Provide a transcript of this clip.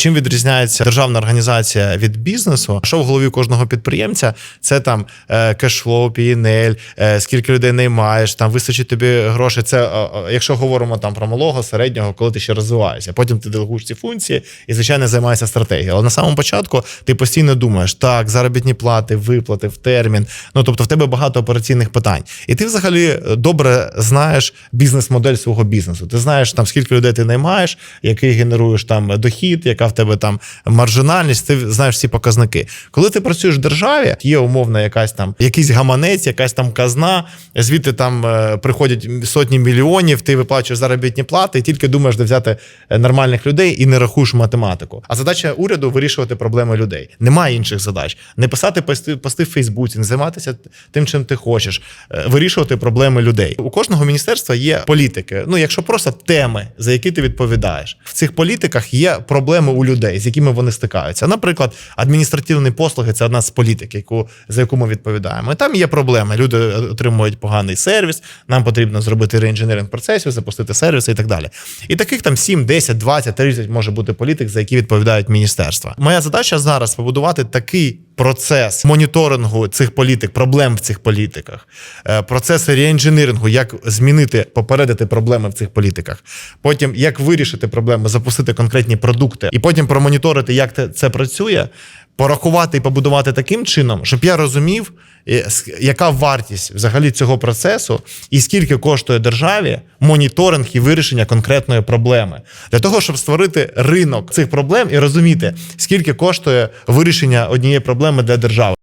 Чим відрізняється державна організація від бізнесу? Що в голові кожного підприємця? Це там е, кешфлоу, PNL, е, скільки людей наймаєш, там вистачить тобі грошей. Це е, е, якщо говоримо там про малого, середнього, коли ти ще розвиваєшся. Потім ти делегуєш ці функції і звичайно займаєшся стратегією. Але на самому початку ти постійно думаєш, так, заробітні плати, виплати в термін. Ну тобто в тебе багато операційних питань. І ти взагалі добре знаєш бізнес-модель свого бізнесу. Ти знаєш там скільки людей ти наймаєш, який генеруєш там дохід, яка в тебе там маржинальність. Ти знаєш всі показники. Коли ти працюєш в державі, є умовна якась там якийсь гаманець, якась там казна, звідти там е, приходять сотні мільйонів, ти виплачуєш заробітні плати, і тільки думаєш, де взяти е, нормальних людей і не рахуєш математику. А задача уряду вирішувати проблеми людей. Немає інших задач. Не писати пости, пости в Фейсбуці, не займатися тим, чим ти хочеш, е, вирішувати проблеми людей. У кожного міністерства є політики. Ну, якщо просто теми, за які ти відповідаєш, в цих політиках є проблеми у людей, з якими вони стикаються. Наприклад, адміністративні послуги це одна з політик, яку за яку ми відповідаємо. І там є проблеми. Люди отримують поганий сервіс. Нам потрібно зробити реінженеринг процесів, запустити сервіси і так далі. І таких там 7, 10, 20, 30 може бути політик, за які відповідають міністерства. Моя задача зараз побудувати такий процес моніторингу цих політик, проблем в цих політиках, е, процеси реінженерингу, як змінити, попередити проблеми в цих політиках. Потім як вирішити проблеми, запустити конкретні продукти, і потім промоніторити, як це працює, порахувати і побудувати таким чином, щоб я розумів, е, яка вартість взагалі цього процесу, і скільки коштує державі моніторинг і вирішення конкретної проблеми, для того, щоб створити ринок цих проблем і розуміти, скільки коштує вирішення однієї проблеми для держави.